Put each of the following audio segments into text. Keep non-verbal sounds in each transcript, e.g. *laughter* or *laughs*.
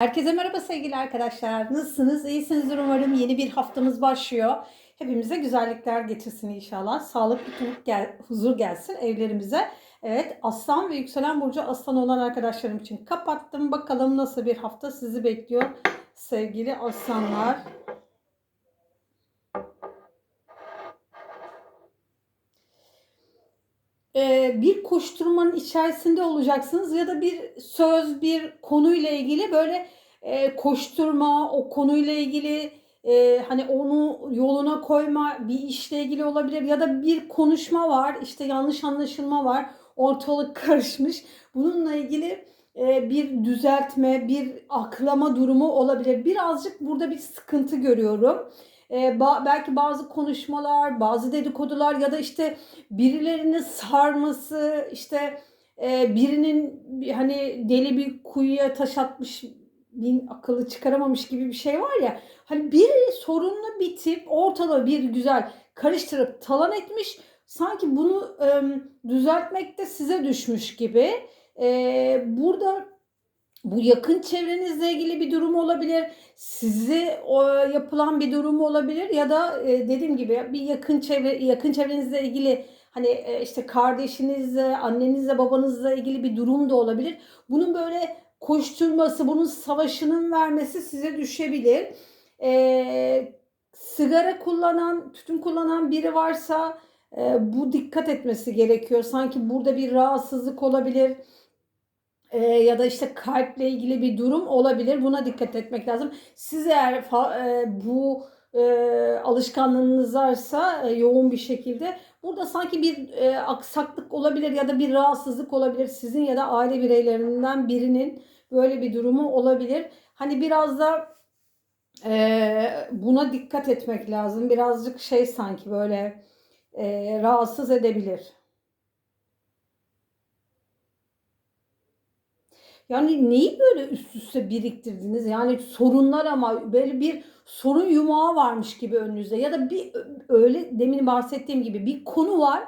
Herkese merhaba sevgili arkadaşlar. Nasılsınız? İyisinizdir umarım. Yeni bir haftamız başlıyor. Hepimize güzellikler getirsin inşallah. Sağlık, mutluluk, gel, huzur gelsin evlerimize. Evet, aslan ve yükselen burcu aslan olan arkadaşlarım için kapattım. Bakalım nasıl bir hafta sizi bekliyor sevgili aslanlar. Ee, bir koşturmanın içerisinde olacaksınız ya da bir söz, bir konuyla ilgili böyle e, koşturma, o konuyla ilgili e, hani onu yoluna koyma bir işle ilgili olabilir ya da bir konuşma var işte yanlış anlaşılma var ortalık *laughs* karışmış. Bununla ilgili e, bir düzeltme bir aklama durumu olabilir. Birazcık burada bir sıkıntı görüyorum E, ba- belki bazı konuşmalar bazı dedikodular ya da işte birilerinin sarması işte e, birinin bir- hani deli bir kuyuya taş atmış bin akıllı çıkaramamış gibi bir şey var ya. Hani bir sorunlu bir tip ortalığı bir güzel karıştırıp talan etmiş. Sanki bunu e, düzeltmek de size düşmüş gibi. E, burada bu yakın çevrenizle ilgili bir durum olabilir. Size yapılan bir durum olabilir ya da e, dediğim gibi bir yakın çevre yakın çevrenizle ilgili hani e, işte kardeşinizle, annenizle, babanızla ilgili bir durum da olabilir. Bunun böyle koşturması, bunun savaşının vermesi size düşebilir. E, sigara kullanan, tütün kullanan biri varsa e, bu dikkat etmesi gerekiyor. Sanki burada bir rahatsızlık olabilir. E, ya da işte kalple ilgili bir durum olabilir. Buna dikkat etmek lazım. Siz eğer e, bu e, alışkanlığınız varsa e, yoğun bir şekilde burada sanki bir e, aksaklık olabilir ya da bir rahatsızlık olabilir. Sizin ya da aile bireylerinden birinin böyle bir durumu olabilir. Hani biraz da e, buna dikkat etmek lazım. Birazcık şey sanki böyle e, rahatsız edebilir. Yani neyi böyle üst üste biriktirdiniz? Yani sorunlar ama böyle bir sorun yumağı varmış gibi önünüzde. Ya da bir öyle demin bahsettiğim gibi bir konu var.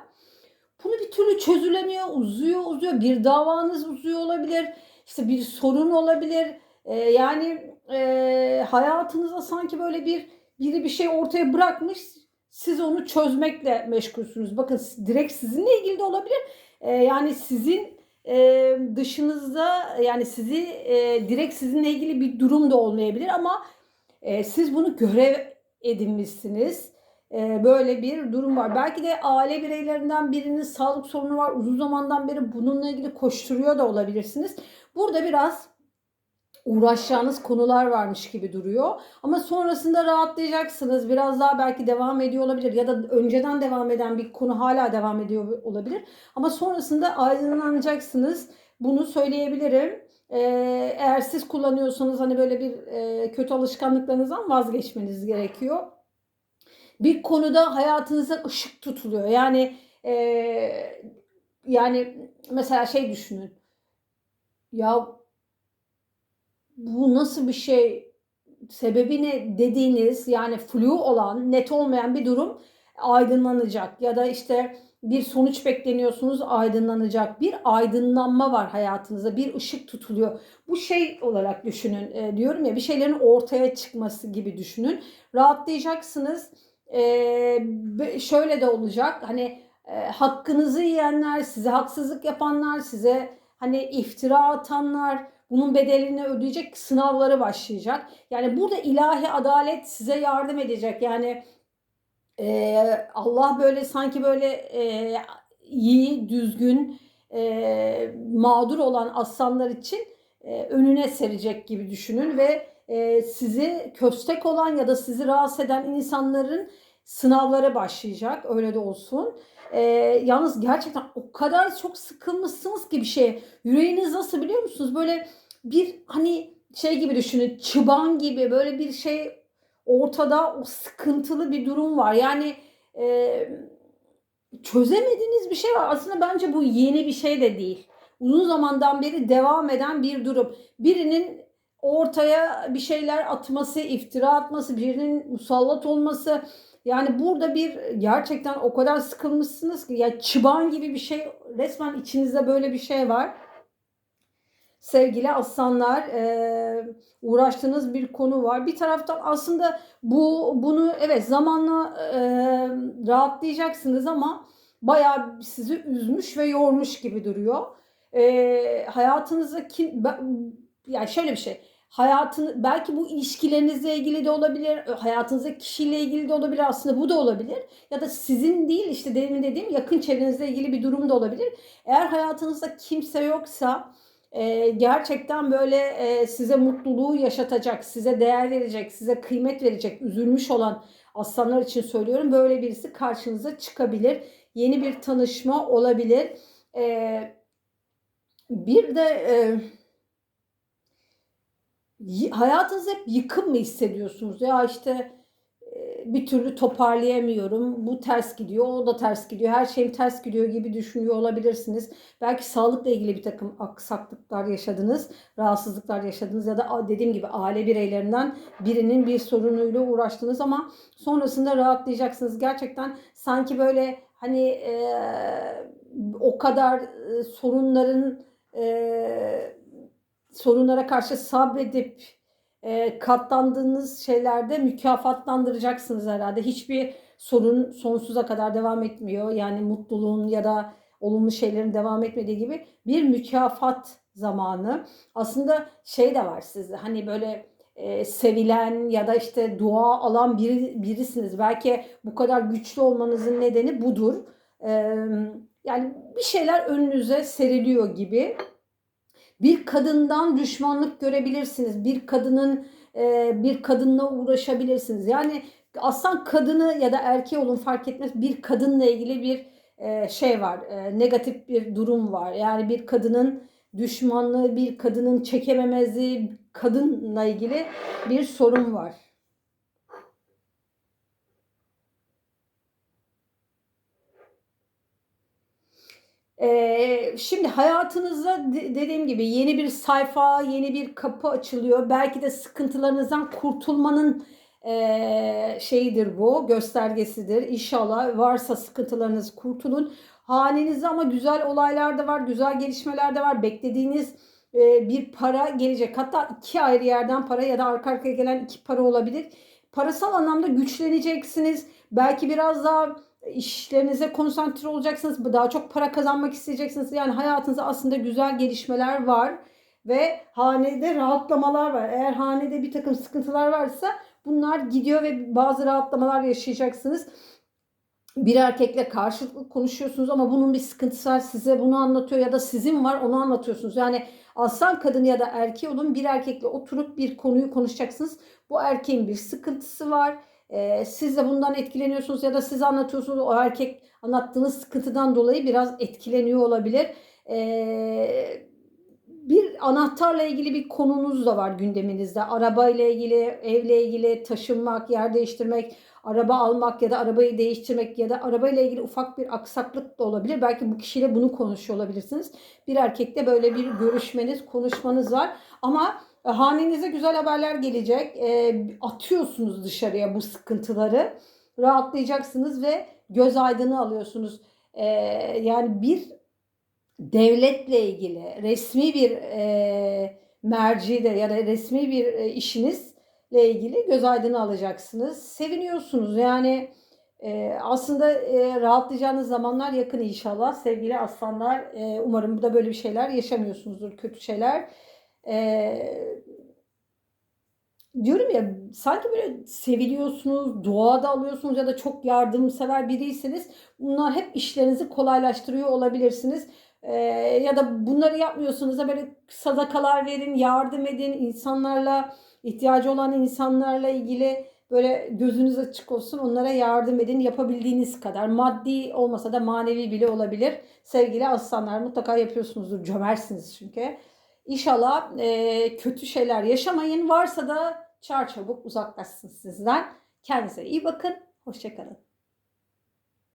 Bunu bir türlü çözülemiyor, uzuyor, uzuyor. Bir davanız uzuyor olabilir. İşte bir sorun olabilir. Ee, yani e, hayatınızda sanki böyle bir biri bir şey ortaya bırakmış. Siz onu çözmekle meşgulsünüz. Bakın direkt sizinle ilgili de olabilir. Ee, yani sizin e, dışınızda yani sizi e, direkt sizinle ilgili bir durum da olmayabilir ama e, siz bunu görev edinmişsiniz. E, böyle bir durum var. Belki de aile bireylerinden birinin sağlık sorunu var. Uzun zamandan beri bununla ilgili koşturuyor da olabilirsiniz. Burada biraz uğraşacağınız konular varmış gibi duruyor. Ama sonrasında rahatlayacaksınız. Biraz daha belki devam ediyor olabilir ya da önceden devam eden bir konu hala devam ediyor olabilir. Ama sonrasında aydınlanacaksınız. Bunu söyleyebilirim. Ee, eğer siz kullanıyorsanız hani böyle bir e, kötü alışkanlıklarınızdan vazgeçmeniz gerekiyor. Bir konuda hayatınıza ışık tutuluyor. Yani e, yani mesela şey düşünün. Ya bu nasıl bir şey sebebi ne dediğiniz yani flu olan net olmayan bir durum aydınlanacak ya da işte bir sonuç bekleniyorsunuz aydınlanacak bir aydınlanma var hayatınızda bir ışık tutuluyor. Bu şey olarak düşünün e, diyorum ya bir şeylerin ortaya çıkması gibi düşünün. Rahatlayacaksınız. E, şöyle de olacak hani e, hakkınızı yiyenler size haksızlık yapanlar size hani iftira atanlar bunun bedelini ödeyecek sınavları başlayacak. Yani burada ilahi adalet size yardım edecek. Yani e, Allah böyle sanki böyle e, iyi, düzgün, e, mağdur olan aslanlar için e, önüne serecek gibi düşünün ve e, sizi köstek olan ya da sizi rahatsız eden insanların sınavlara başlayacak. Öyle de olsun. E, yalnız gerçekten o kadar çok sıkılmışsınız ki bir şeye. Yüreğiniz nasıl biliyor musunuz? Böyle bir hani şey gibi düşünün çıban gibi böyle bir şey ortada o sıkıntılı bir durum var. Yani e, çözemediğiniz bir şey var. Aslında bence bu yeni bir şey de değil. Uzun zamandan beri devam eden bir durum. Birinin ortaya bir şeyler atması, iftira atması, birinin musallat olması. Yani burada bir gerçekten o kadar sıkılmışsınız ki ya çıban gibi bir şey resmen içinizde böyle bir şey var. sevgili aslanlar e, uğraştığınız bir konu var. Bir taraftan aslında bu bunu evet zamanla e, rahatlayacaksınız ama bayağı sizi üzmüş ve yormuş gibi duruyor. E, hayatınızda kim ben- yani şöyle bir şey hayatın belki bu ilişkilerinizle ilgili de olabilir, hayatınızdaki kişiyle ilgili de olabilir aslında bu da olabilir. Ya da sizin değil işte demin dediğim yakın çevrenizle ilgili bir durum da olabilir. Eğer hayatınızda kimse yoksa e, gerçekten böyle e, size mutluluğu yaşatacak, size değer verecek, size kıymet verecek, üzülmüş olan aslanlar için söylüyorum. Böyle birisi karşınıza çıkabilir. Yeni bir tanışma olabilir. E, bir de e, hayatınızda hep yıkım mı hissediyorsunuz? Ya işte e, bir türlü toparlayamıyorum. Bu ters gidiyor, o da ters gidiyor. Her şeyim ters gidiyor gibi düşünüyor olabilirsiniz. Belki sağlıkla ilgili bir takım aksaklıklar yaşadınız, rahatsızlıklar yaşadınız ya da dediğim gibi aile bireylerinden birinin bir sorunuyla uğraştınız ama sonrasında rahatlayacaksınız. Gerçekten sanki böyle hani e, o kadar e, sorunların e, sorunlara karşı sabredip e, katlandığınız şeylerde mükafatlandıracaksınız herhalde. Hiçbir sorun sonsuza kadar devam etmiyor. Yani mutluluğun ya da olumlu şeylerin devam etmediği gibi bir mükafat zamanı. Aslında şey de var sizde hani böyle e, sevilen ya da işte dua alan biri, birisiniz. Belki bu kadar güçlü olmanızın nedeni budur. E, yani bir şeyler önünüze seriliyor gibi. Bir kadından düşmanlık görebilirsiniz. Bir kadının e, bir kadınla uğraşabilirsiniz. Yani aslan kadını ya da erkeği olun fark etmez. Bir kadınla ilgili bir e, şey var. E, negatif bir durum var. Yani bir kadının düşmanlığı, bir kadının çekememezliği, kadınla ilgili bir sorun var. Ee, şimdi hayatınızda de- dediğim gibi yeni bir sayfa, yeni bir kapı açılıyor. Belki de sıkıntılarınızdan kurtulmanın eee, şeyidir bu, göstergesidir. İnşallah varsa sıkıntılarınız kurtulun. Hanenizde ama güzel olaylar da var, güzel gelişmeler de var. Beklediğiniz e, bir para gelecek. Hatta iki ayrı yerden para ya da arka arkaya gelen iki para olabilir. Parasal anlamda güçleneceksiniz. Belki biraz daha işlerinize konsantre olacaksınız. Daha çok para kazanmak isteyeceksiniz. Yani hayatınızda aslında güzel gelişmeler var ve hanede rahatlamalar var. Eğer hanede bir takım sıkıntılar varsa bunlar gidiyor ve bazı rahatlamalar yaşayacaksınız. Bir erkekle karşılıklı konuşuyorsunuz ama bunun bir sıkıntısı var size bunu anlatıyor ya da sizin var onu anlatıyorsunuz. Yani aslan kadını ya da erkeği olun bir erkekle oturup bir konuyu konuşacaksınız. Bu erkeğin bir sıkıntısı var. Ee, siz de bundan etkileniyorsunuz ya da siz anlatıyorsunuz o erkek anlattığınız sıkıntıdan dolayı biraz etkileniyor olabilir. Ee, bir anahtarla ilgili bir konunuz da var gündeminizde. Araba ile ilgili, evle ilgili, taşınmak, yer değiştirmek, araba almak ya da arabayı değiştirmek ya da araba ile ilgili ufak bir aksaklık da olabilir. Belki bu kişiyle bunu konuşuyor olabilirsiniz. Bir erkekle böyle bir görüşmeniz, konuşmanız var. Ama e, hanenize güzel haberler gelecek. E, atıyorsunuz dışarıya bu sıkıntıları. Rahatlayacaksınız ve göz aydını alıyorsunuz. E, yani bir devletle ilgili resmi bir e, mercide ya da resmi bir e, işinizle ilgili göz aydını alacaksınız. Seviniyorsunuz yani e, aslında e, rahatlayacağınız zamanlar yakın inşallah sevgili aslanlar. E, umarım da böyle bir şeyler yaşamıyorsunuzdur kötü şeyler. E, diyorum ya sanki böyle seviliyorsunuz, duada alıyorsunuz ya da çok yardımsever biriyseniz bunlar hep işlerinizi kolaylaştırıyor olabilirsiniz. Ee, ya da bunları yapmıyorsunuz da böyle sadakalar verin, yardım edin, insanlarla ihtiyacı olan insanlarla ilgili böyle gözünüz açık olsun, onlara yardım edin yapabildiğiniz kadar. Maddi olmasa da manevi bile olabilir. Sevgili aslanlar mutlaka yapıyorsunuzdur, cömertsiniz çünkü. İnşallah e, kötü şeyler yaşamayın. Varsa da çarçabuk uzaklaşsın sizden. Kendinize iyi bakın. Hoşçakalın.